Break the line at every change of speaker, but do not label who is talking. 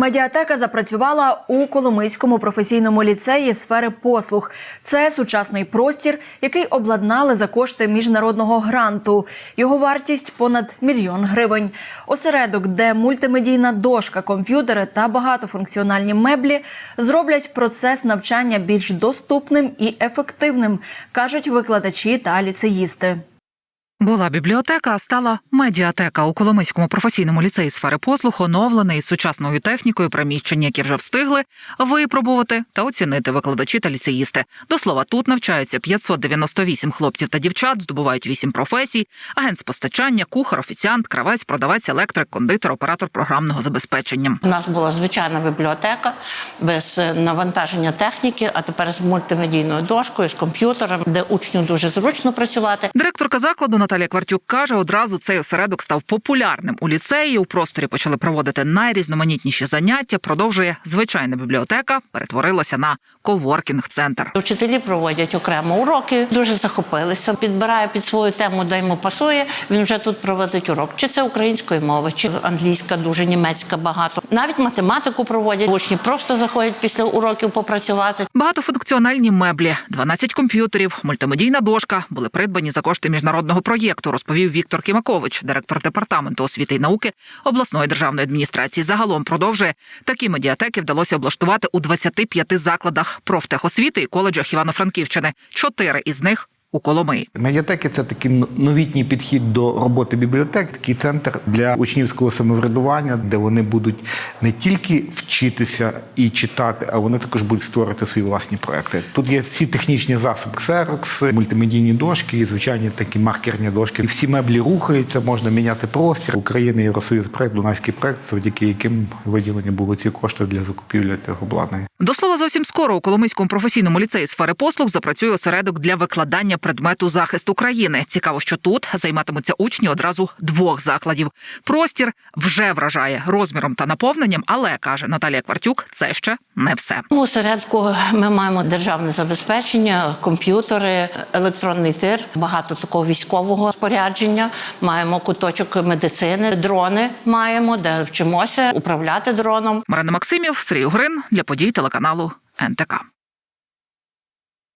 Медіатека запрацювала у Коломийському професійному ліцеї сфери послуг. Це сучасний простір, який обладнали за кошти міжнародного гранту. Його вартість понад мільйон гривень. Осередок, де мультимедійна дошка, комп'ютери та багатофункціональні меблі зроблять процес навчання більш доступним і ефективним, кажуть викладачі та ліцеїсти.
Була бібліотека, а стала медіатека у Коломийському професійному ліцеї сфери послуг, оновлене із сучасною технікою приміщення, які вже встигли випробувати та оцінити викладачі та ліцеїсти. До слова, тут навчаються 598 хлопців та дівчат, здобувають 8 професій: агент з постачання, кухар, офіціант, кравець, продавець, електрик, кондитер, оператор програмного забезпечення.
У нас була звичайна бібліотека без навантаження техніки, а тепер з мультимедійною дошкою, з комп'ютером, де учню дуже зручно працювати.
Директорка закладу Наталія Квартюк каже, одразу цей осередок став популярним у ліцеї. У просторі почали проводити найрізноманітніші заняття. Продовжує звичайна бібліотека, перетворилася на коворкінг-центр.
Вчителі проводять окремо уроки, дуже захопилися. Підбирає під свою тему, де йому пасує. Він вже тут проводить урок. Чи це української мови, чи англійська, дуже німецька багато. Навіть математику проводять. Учні просто заходять після уроків попрацювати.
Багатофункціональні меблі, 12 комп'ютерів, мультимедійна дошка були придбані за кошти міжнародного проєкту, розповів Віктор Кімакович, директор департаменту освіти і науки обласної державної адміністрації. Загалом продовжує такі медіатеки вдалося облаштувати у 25 закладах профтехосвіти і коледжах Івано-Франківщини. Чотири із них у Коломиї.
Медіатеки це такий новітній підхід до роботи бібліотек, такий центр для учнівського самоврядування, де вони будуть не тільки вчитися і читати, а вони також будуть створити свої власні проекти. Тут є всі технічні засоби Xerox, мультимедійні дошки, і звичайні такі маркерні дошки. І всі меблі рухаються, можна міняти простір. України Євросоюз проект, Дунайський проект, завдяки яким виділені були ці кошти для закупівлі цього обладнання.
До слова, зовсім скоро у Коломийському професійному ліцеї сфери послуг запрацює осередок для викладання предмету захист України. Цікаво, що тут займатимуться учні одразу двох закладів. Простір вже вражає розміром та наповненням, але каже Наталія Квартюк, це ще не все.
У середку ми маємо державне забезпечення, комп'ютери, електронний тир, багато такого військового спорядження. Маємо куточок медицини, дрони маємо, де вчимося управляти дроном.
Марина Максимів, Сергій Грин для подій телеканалу НТК.